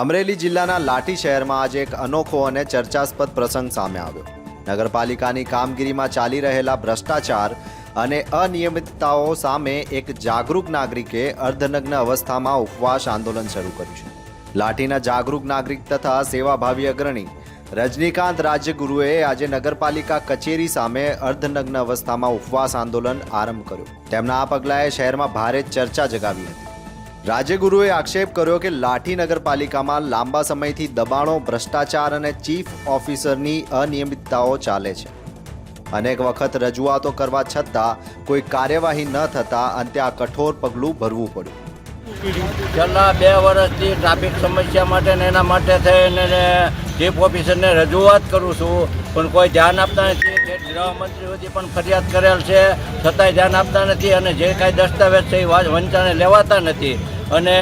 અમરેલી જિલ્લાના લાઠી શહેરમાં આજે એક અનોખો અને ચર્ચાસ્પદ પ્રસંગ સામે આવ્યો. નગરપાલિકાની કામગીરીમાં ચાલી રહેલા ભ્રષ્ટાચાર અને અનિયમિતતાઓ સામે એક જાગૃત નાગરિકે અર્ધનગ્ન અવસ્થામાં ઉપવાસ આંદોલન શરૂ કર્યું છે. લાઠીના જાગૃત નાગરિક તથા સેવાભાવી અગ્રણી રજનીકાંત રાજ્યગુરુએ આજે નગરપાલિકા કચેરી સામે અર્ધનગ્ન અવસ્થામાં ઉપવાસ આંદોલન આરંભ કર્યો. તેમના આ પગલાએ શહેરમાં ભારે ચર્ચા જગાવી હતી. રાજ્યગુરુએ આક્ષેપ કર્યો કે લાઠી નગરપાલિકામાં લાંબા સમયથી દબાણો, ભ્રષ્ટાચાર અને ચીફ ઓફિસરની અનિયમિતતાઓ ચાલે છે. અનેક વખત રજૂઆતો કરવા છતાં કોઈ કાર્યવાહી ન થતાં અંતે આ કઠોર પગલું ભરવું પડ્યું. છેલ્લા બે વર્ષથી ટ્રાફિક સમસ્યા માટે ને એના માટે થઈને ચીફ ઓફિસરને રજૂઆત કરું છું, પણ કોઈ ધ્યાન આપતા નથી. ગૃહમંત્રી સુધી પણ ફરિયાદ કરેલ છે, છતાંય ધ્યાન આપતા નથી અને જે કાંઈ દસ્તાવેજ છે એ વંચાને લેવાતા નથી. અને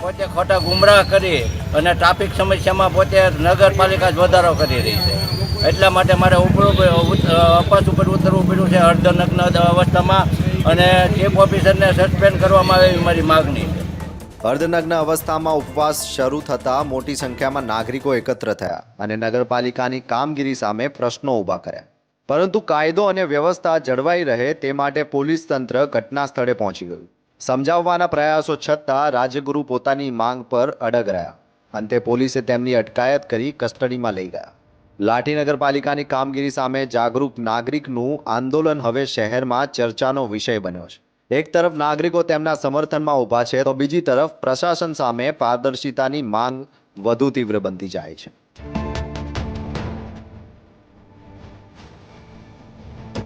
પોતે ખોટા ગુમરાહ કરી અને ટ્રાફિક સમસ્યામાં પોતે નગરપાલિકા જ વધારો કરી રહી છે. એટલા માટે મારે ઉપરું અપાસ ઉપર ઉતરવું પડ્યું છે અર્ધનગ્ન અવસ્થામાં અને ચીફ ઓફિસરને સસ્પેન્ડ કરવામાં આવે એવી મારી માગણી છે. અર્ધનગ્ન અવસ્થામાં ઉપવાસ શરૂ થતાં મોટી સંખ્યામાં નાગરિકો એકત્ર થયા અને નગરપાલિકાની કામગીરી સામે પ્રશ્નો ઊભા કર્યા. પરંતુ કાયદો અને વ્યવસ્થા જળવાઈ રહે તે માટે પોલીસ તંત્ર ઘટના સ્થળે પહોંચી ગયું. સમજાવવાના પ્રયાસો છતાં રાજ્યગુરુ પોતાની માંગ પર અડગ રહ્યા. અંતે પોલીસે તેમની અટકાયત કરી કસ્ટડીમાં લઈ ગયા. લાઠી નગરપાલિકાની કામગીરી સામે જાગૃત નાગરિકનું આંદોલન હવે શહેરમાં ચર્ચાનો વિષય બન્યો છે. એક તરફ નાગરિકો તેમના સમર્થનમાં ઊભા છે, તો બીજી તરફ પ્રશાસન સામે પારદર્શિતાની માંગ વધુ તીવ્ર બનતી જાય છે.